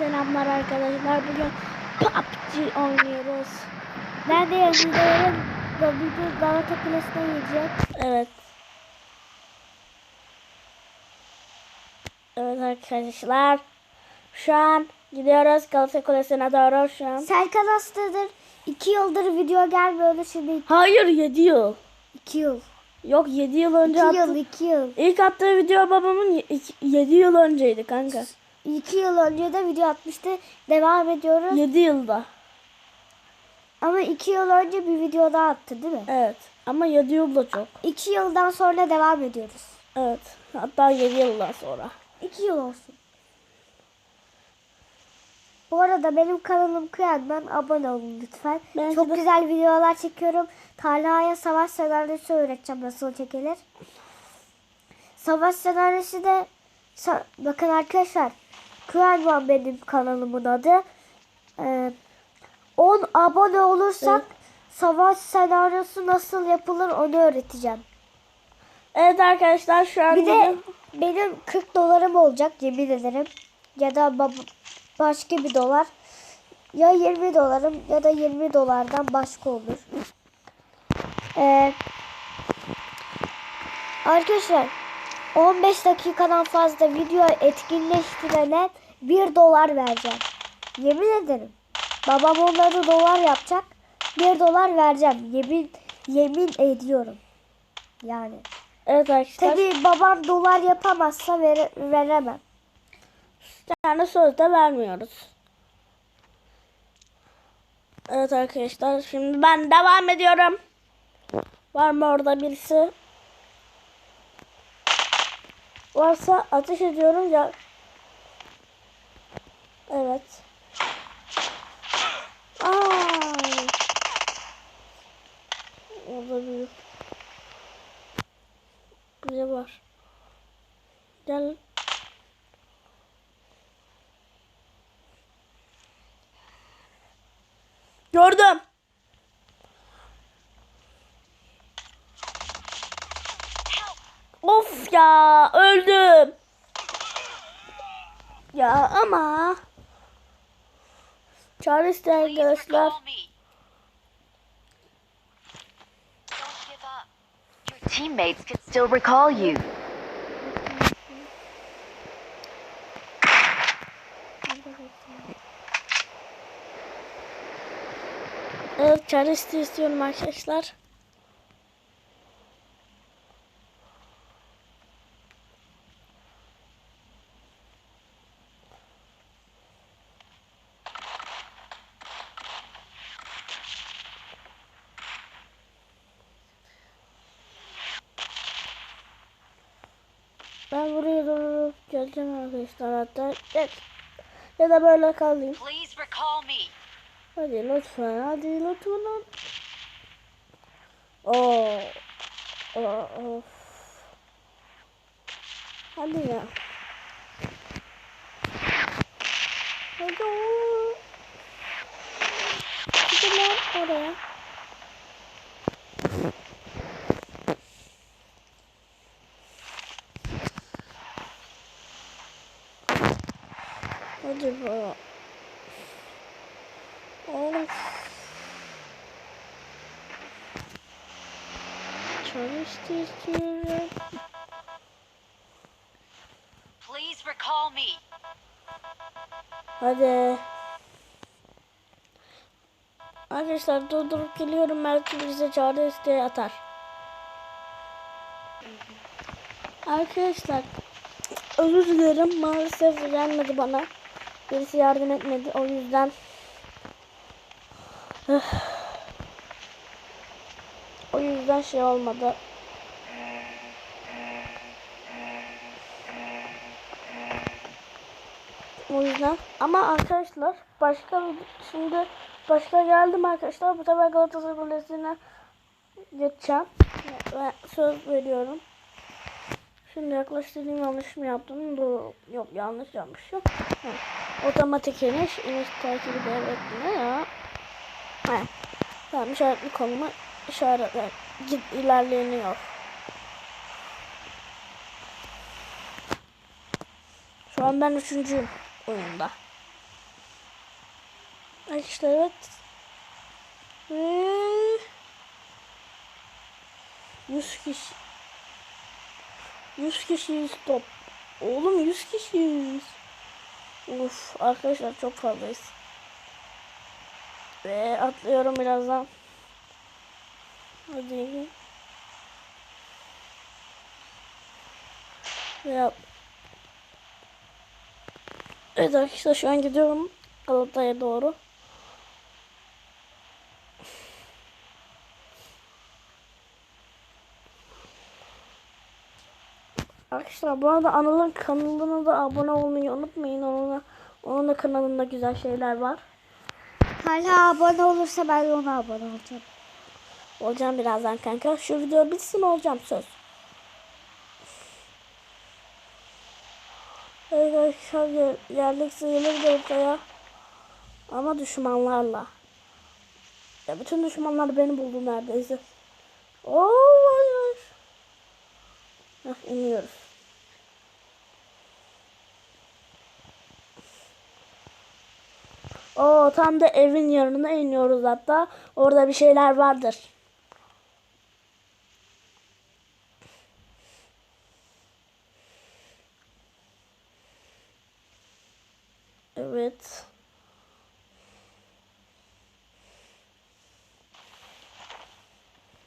Selamlar arkadaşlar. Bugün PUBG oynuyoruz. Nerede yazıyorum? Bugün Galata Kulesi'ne gideceğiz. Evet. Evet arkadaşlar. Şu an gidiyoruz Galata Kulesi'ne doğru şu an. Serkan hastadır. İki yıldır video gelmiyordu şimdi. Hayır 7 yıl. iki yıl. Yok 7 yıl önce İki attı. yıl, iki yıl. İlk attığı video babamın 7 yıl önceydi kanka. İki yıl önce de video atmıştı. Devam ediyoruz. 7 yılda. Ama iki yıl önce bir video daha attı değil mi? Evet. Ama 7 yıl da çok. İki yıldan sonra devam ediyoruz. Evet. Hatta 7 yıldan sonra. İki yıl olsun. Bu arada benim kanalım Kıyan'dan abone olun lütfen. Bence Çok de. güzel videolar çekiyorum. Talha'ya savaş senaryosu öğreteceğim nasıl çekilir. Savaş senaryosu da sa- bakın arkadaşlar Kıyan'dan benim kanalımın adı. Ee, 10 abone olursak savaş senaryosu nasıl yapılır onu öğreteceğim. Evet arkadaşlar şu an Bir de benim 40 dolarım olacak yemin ederim. Ya da başka bir dolar. Ya 20 dolarım ya da 20 dolardan başka olur. Ee, arkadaşlar 15 dakikadan fazla video etkinleştirene 1 dolar vereceğim. Yemin ederim. Babam onları dolar yapacak. 1 dolar vereceğim. Yemin yemin ediyorum. Yani. Evet arkadaşlar. Tabii babam dolar yapamazsa vere- veremem. Yani söz de vermiyoruz. Evet arkadaşlar şimdi ben devam ediyorum. Var mı orada birisi? Varsa ateş ediyorum ya. Evet. Ay. Orada bir biri var. Gel. Gördüm. Of ya öldüm. Ya ama çare isteyen arkadaşlar. Teammates can still recall you. Evet çare isteği istiyorum arkadaşlar. Ben buraya doğru geleceğim arkadaşlar hatta. Evet. Ya da böyle kalayım. Hadi lütfen, hadi lütfen. Oo. Of. Hadi ya. Hadi o. Gidin lan oraya. Hadi bu. Of. Çalıştı istiyorum. Please recall me. Hadi. Arkadaşlar durdurup geliyorum belki bize çağrı isteği atar. Arkadaşlar özür dilerim maalesef gelmedi bana. Birisi yardım etmedi o yüzden. O yüzden şey olmadı. O yüzden. Ama arkadaşlar başka şimdi başka geldim arkadaşlar. Bu sefer Galatasaray Kulesi'ne geçeceğim. Ve söz veriyorum. Şimdi yaklaştırdığım yanlış mı yaptım? Doğru. Yok yanlış yapmışım. Ha. Otomatik iniş. iniş takibi devretme ya. Ha. Tamam işaretli konumu işaretle git ilerleniyor. Şu an ben üçüncüyüm oyunda. Arkadaşlar evet. Ve 100 kişi 100 kişiyiz top. Oğlum 100 kişiyiz. Uf arkadaşlar çok fazlayız. Ve atlıyorum birazdan. Hadi. Ve Evet arkadaşlar şu an gidiyorum Galata'ya doğru. Arkadaşlar bu arada Anıl'ın kanalına da abone olmayı unutmayın. Onun, onun da kanalında güzel şeyler var. Talha abone olursa ben de ona abone olacağım. Olacağım birazdan kanka. Şu video bitsin olacağım söz. Evet arkadaşlar geldik sayılır Galata'ya. Ama düşmanlarla. Ya bütün düşmanlar beni buldu neredeyse. Oo hayır. Heh, iniyoruz. Oo tam da evin yanına iniyoruz hatta. Orada bir şeyler vardır. Evet.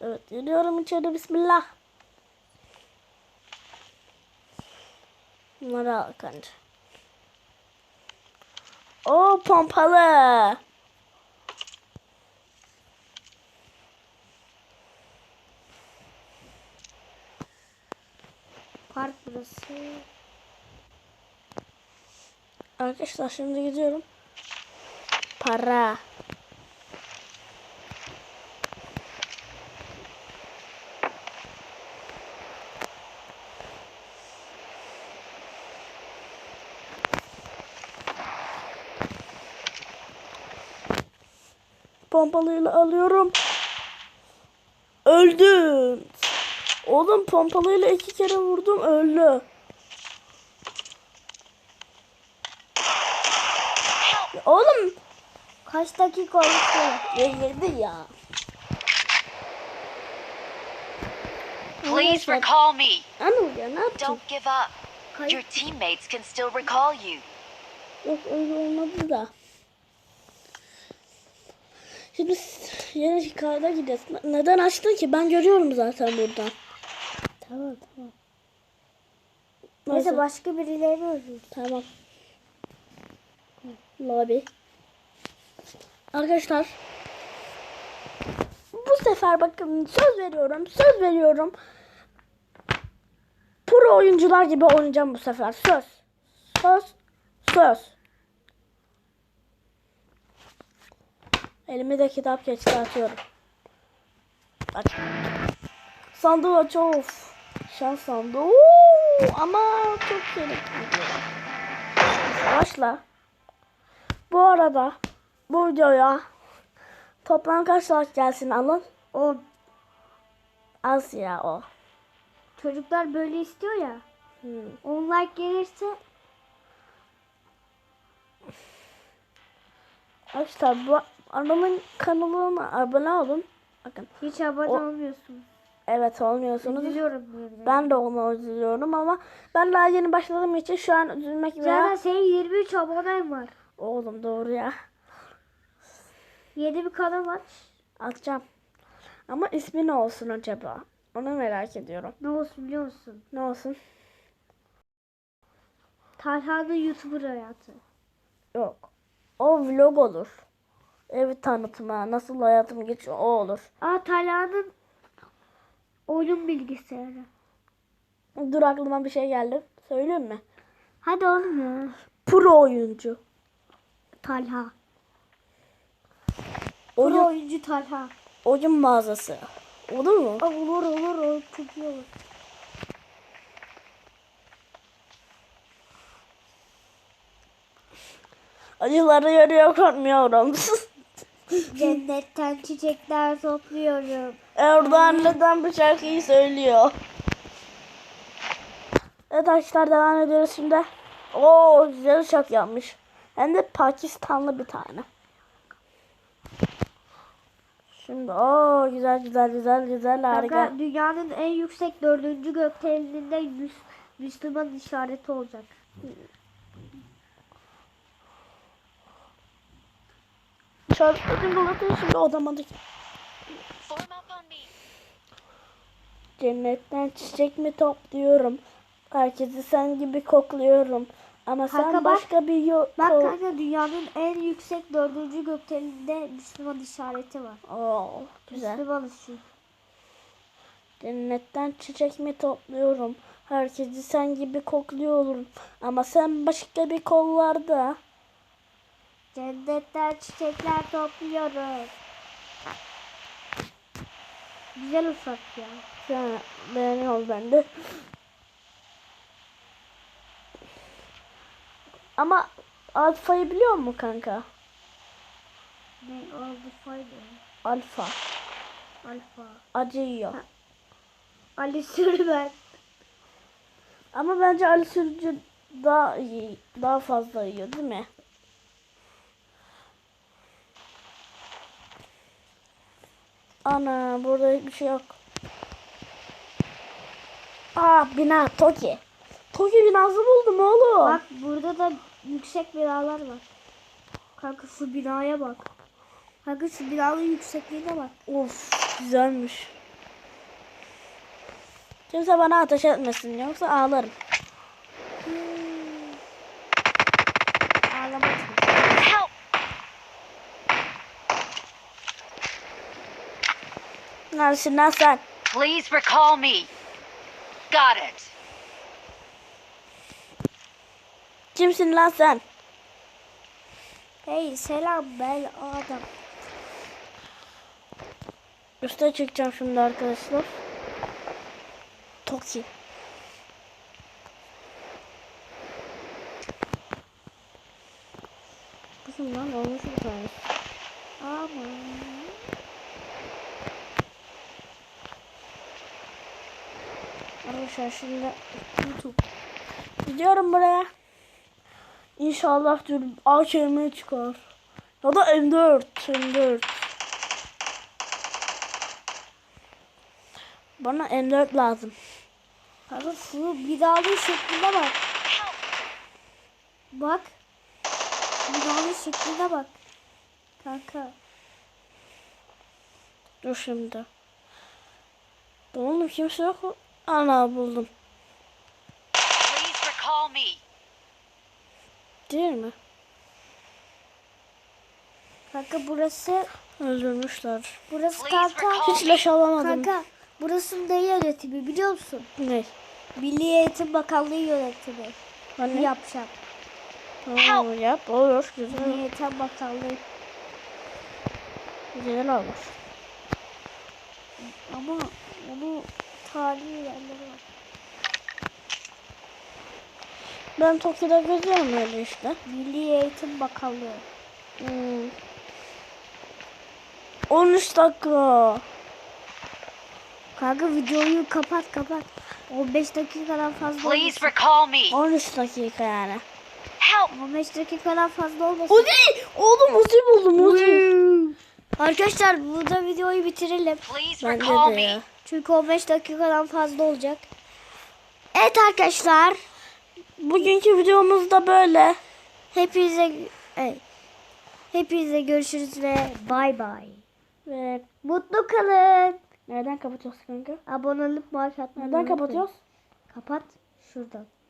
Evet geliyorum içeri bismillah. Bunları al. O pompalı. Park burası. Arkadaşlar şimdi gidiyorum. Para. Pompalıyla alıyorum. Öldüm. Oğlum pompalıyla iki kere vurdum öldü. Oğlum Kaç dakika oldu? yedi ya. Please recall me. Anıl ya ne yaptın? Don't give up. Your teammates can still recall you. Yok öyle olmadı da. Şimdi yeni hikayede gideceğiz. Ne- Neden açtın ki? Ben görüyorum zaten buradan. Tamam tamam. Neyse, Neyse başka birileri öldürdü. Tamam. Lobby. Arkadaşlar. Bu sefer bakın söz veriyorum. Söz veriyorum. Pro oyuncular gibi oynayacağım bu sefer. Söz. Söz. Söz. Elime de kitap geçti atıyorum. Aç. Sandığı aç of. Şans sandığı. Oo, ama çok gerekli. Başla. Bu arada bu videoya toplam kaç like gelsin alın? 10. Az ya o. Çocuklar böyle istiyor ya. Hmm. 10 like gelirse Arkadaşlar bu adamın kanalına abone olun. Bakın. hiç abone O- olmuyorsunuz. Evet olmuyorsunuz. Üzülüyorum. Ben de ona üzülüyorum ama ben daha yeni başladığım için şu an üzülmek Zaten veya... senin 23 abonen var. Oğlum doğru ya. Yeni bir kanal aç. Atacağım. Ama ismi ne olsun acaba? Onu merak ediyorum. Ne olsun biliyor musun? Ne olsun? Talha'nın YouTuber hayatı. Yok. O vlog olur. Ev tanıtımı, nasıl hayatım geçiyor o olur. Aa Talha'nın oyun bilgisayarı. Dur aklıma bir şey geldi. Söyleyeyim mi? Hadi oğlum ya. Pro oyuncu. Talha. Oyun, Pro oyuncu Talha. oyun mağazası. Olur mu? Aa, olur olur olur. Çok iyi olur. Acıları yarıya korkmuyorum. Cennetten çiçekler topluyorum. Erdoğan neden bu şarkıyı söylüyor? Evet arkadaşlar devam ediyoruz şimdi. Oo güzel uçak yapmış. Hem de Pakistanlı bir tane. Şimdi o güzel güzel güzel güzel harika. Kanka dünyanın en yüksek dördüncü gökdeleninde Müs Müslüman işareti olacak. Şartladın Galata şimdi odama da Form up on me. Cennetten çiçek mi topluyorum? Herkesi sen gibi kokluyorum. Ama sen Kanka bak. başka bir yo- Bak kanka dünyanın en yüksek dördüncü gökdeleninde Müslüman işareti var. Oo, güzel. Müslümanız çünkü. Cennetten çiçek mi topluyorum? Herkesi sen gibi kokluyorum. Ama sen başka bir kollarda. Cennetten çiçekler topluyoruz. Güzel ufak ya. Sen beğeniyorum ben de. Ama alfayı biliyor musun kanka? Ne oldu fayda? Alfa. Alfa. Acı yiyor. Ali Sürmen. Ama bence Ali Sürücü daha iyi, daha fazla yiyor değil mi? Ana burada hiçbir şey yok. Aa bina Toki. Toki binası buldum oğlum. Bak burada da yüksek binalar var. Kanka şu binaya bak. Kanka şu binanın yüksekliğine bak. Of güzelmiş. Kimse bana ateş etmesin yoksa ağlarım. Ağlama Help! Lan sen? Please recall me. Got it. Kimsin lan sen? Hey selam ben Adam. Üste çıkacağım şimdi arkadaşlar. Toki. Kızım lan olmuş bir tane. Ama. Arkadaşlar şimdi YouTube. Gidiyorum buraya. İnşallah dur AKM çıkar. Ya da M4. M4. Bana M4 lazım. Kanka şu binanın şekline bak. Bak. Binanın şekline bak. Kanka. Dur şimdi. Oğlum kimse yok? Ana buldum. Please recall me. Değil mi? Kanka burası Öldürmüşler. burası kanka. Hiç leş alamadım. Kanka burası ne yönetimi biliyor musun? Ne? Milli Eğitim Bakanlığı yönetimi. Hani Yapacağım. Tamam yap olur. Güzel. Milli Eğitim Bakanlığı. Güzel olur. Ama onu tarihi yerleri var. Ben Tokyo'da geziyorum öyle işte. Milli Eğitim Bakanlığı. Hmm. 13 dakika. Kanka videoyu kapat kapat. 15 dakikadan fazla Please olmasın. recall me. 13 dakika yani. Help! 15 dakikadan fazla olmasın. Uzi! Oğlum Uzi buldum Uzi. Arkadaşlar burada videoyu bitirelim. Please Bence recall me. ya. Çünkü 15 dakikadan fazla olacak. Evet arkadaşlar. Bugünkü videomuz da böyle. Hepinize evet. Hepinize görüşürüz ve bay bay. Ve Mutlu kalın. nereden kapatıyoruz kanka? Abone olup like atmayı Nereden kapatıyoruz? Kapat şuradan.